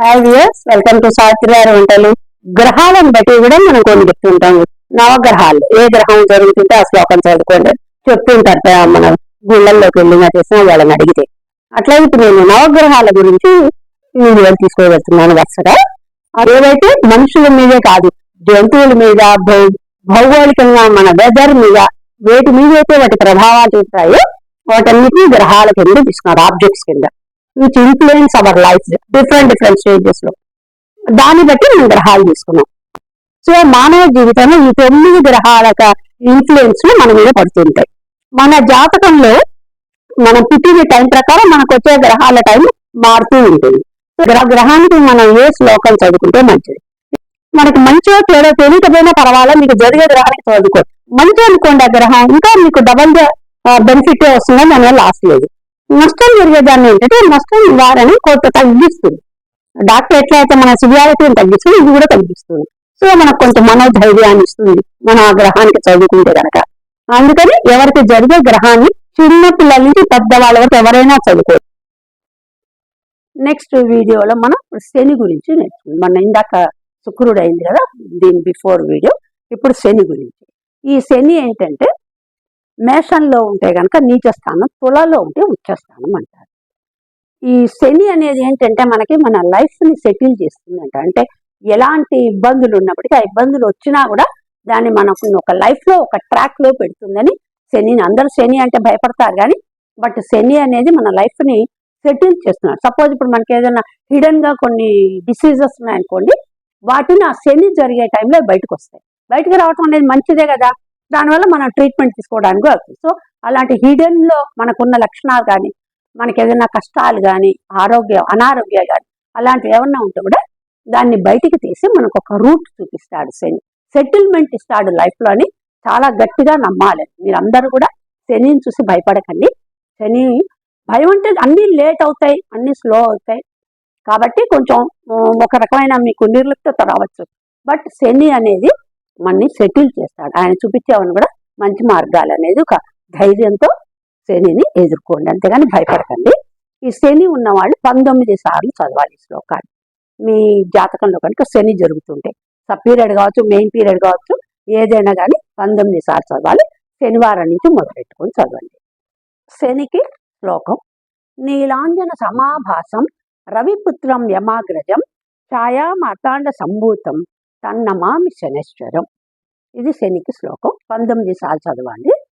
Hi viewers welcome to సాత్రిగారి వంటలు గ్రహాలను బట్టి కూడా మనం కొన్ని చెప్తుంటాము. నవగ్రహాలు ఏ గ్రహం జరుగుతుంటే ఆ శ్లోకం చదువుకోండి. చెప్తుంటారు మనం మన గుళ్ళల్లోకి వెళ్ళినా చేసినా వాళ్ళని అడిగితే. అట్లా ఇప్పుడు నేను నవగ్రహాల గురించి వీడియోలు తీసుకోగలుగుతున్నాను వరుసగా. అదేవైతే మనుషుల మీదే కాదు జంతువుల మీద భౌ- భౌగోళికంగా మన వెదర్ మీద వేటి మీద అయితే వాటి ప్రభావాలు చూస్తాయో వాటన్నిటిని గ్రహాల కింద తీసుకున్నారు ఆబ్జెక్ట్స్ కింద. Which influence our life different different స్టేజెస్లో. దాన్ని బట్టి మనం గ్రహాలు తీసుకున్నాం. సో మానవ జీవితంలో ఈ తొమ్మిది గ్రహాల ఇన్ఫ్లుయెన్స్ మన మీద పడుతుంటాయి. మన జాతకంలో మనం పుట్టిన టైం ప్రకారం మనకు వచ్చే గ్రహాల టైం మారుతూ ఉంటుంది. గ్రహ- గ్రహానికి మనం ఏ శ్లోకం చదువుకుంటే మంచిది. మనకి మంచిగా చెడో తెలియకపోయినా పర్వాలేదు మీకు జరిగే గ్రహానికి చదువుకో మంచి అనుకోండి ఆ గ్రహం ఇంకా మీకు డబల్ బెనిఫిట్ వస్తుందని దానివల్ల లాస్ లేదు. నష్టం జరిగేదాన్ని ఏంటంటే నష్టం వారని కోర్టు తగ్గిస్తుంది. డాక్టర్ ఎట్లయితే మన సివియారిటీని తగ్గిస్తుంది ఇది కూడా తగ్గిస్తుంది. సో మనకు కొంత మనోధైర్యాన్ని ఇస్తుంది మన ఆ గ్రహానికి చదువుకుంటే కనుక అందుకని ఎవరికి జరిగే గ్రహాన్ని చిన్న పిల్లల నుంచి పెద్దవాళ్ళ వరకు ఎవరైనా చదువుకోవచ్చు నెక్స్ట్ వీడియోలో మనం శని గురించి నేర్చుకుందాం. మన ఇందాక శుక్రుడు అయింది కదా దీని బిఫోర్ వీడియో ఇప్పుడు శని గురించి. ఈ శని ఏంటంటే మేషంలో ఉంటే కనుక నీచ స్థానం తులలో ఉంటే ఉచ్చస్థానం అంటారు. ఈ శని అనేది ఏంటంటే మనకి మన లైఫ్ని సెటిల్ చేస్తుందంట. అంటే ఎలాంటి ఇబ్బందులు ఉన్నప్పటికీ ఆ ఇబ్బందులు వచ్చినా కూడా దాన్ని మనకు ఒక లైఫ్లో ఒక ట్రాక్లో పెడుతుందని శనిని. అందరూ శని అంటే భయపడతారు కానీ బట్ శని అనేది మన లైఫ్ని సెటిల్ చేస్తున్నాడు. సపోజ్ ఇప్పుడు మనకి ఏదైనా హిడెన్గా కొన్ని డిసీజెస్ ఉన్నాయనుకోండి వాటిని ఆ శని జరిగే టైంలో బయటకు వస్తాయి. బయటకు రావటం అనేది మంచిదే కదా? దానివల్ల మనం ట్రీట్మెంట్ తీసుకోవడానికి అవుతుంది సో అలాంటి హిడెన్లో మనకున్న లక్షణాలు కానీ మనకి ఏదైనా కష్టాలు కానీ ఆరోగ్యం అనారోగ్యాలు కానీ అలాంటివి ఏమన్నా ఉంటే కూడా దాన్ని బయటికి తీసి మనకు ఒక రూట్ చూపిస్తాడు శని. సెటిల్మెంట్ ఇస్తాడు లైఫ్లో అని చాలా గట్టిగా నమ్మాలి. మీరందరూ కూడా శనిని చూసి భయపడకండి. శని భయం అంటే అన్ని లేట్ అవుతాయి అన్ని స్లో అవుతాయి. కాబట్టి కొంచెం ఒక రకమైన మీకు నిర్లిప్తత రావచ్చు. బట్ శని అనేది మనని సెటిల్ చేస్తాడు. ఆయన చూపించేవని కూడా మంచి మార్గాలు అనేది ఒక ధైర్యంతో శనిని ఎదుర్కోండి. అంతేగాని భయపడకండి. ఈ శని ఉన్నవాళ్ళు పంతొమ్మిది సార్లు చదవాలి ఈ మీ జాతకంలో కనుక శని జరుగుతుంటే సబ్ పీరియడ్ కావచ్చు మెయిన్ పీరియడ్ కావచ్చు ఏదైనా కానీ పంతొమ్మిది సార్లు చదవాలి. శనివారం నుంచి మొదలెట్టుకొని చదవండి. శనికి శ్లోకం. నీలాంజన సమాభాసం రవిపుత్రం యమాగ్రజం ఛాయా మార్తాండ సంభూతం తన్నమామి శనేశ్వరం. ఇది శనికి శ్లోకం. పంతొమ్మిది సార్లు చదవండి.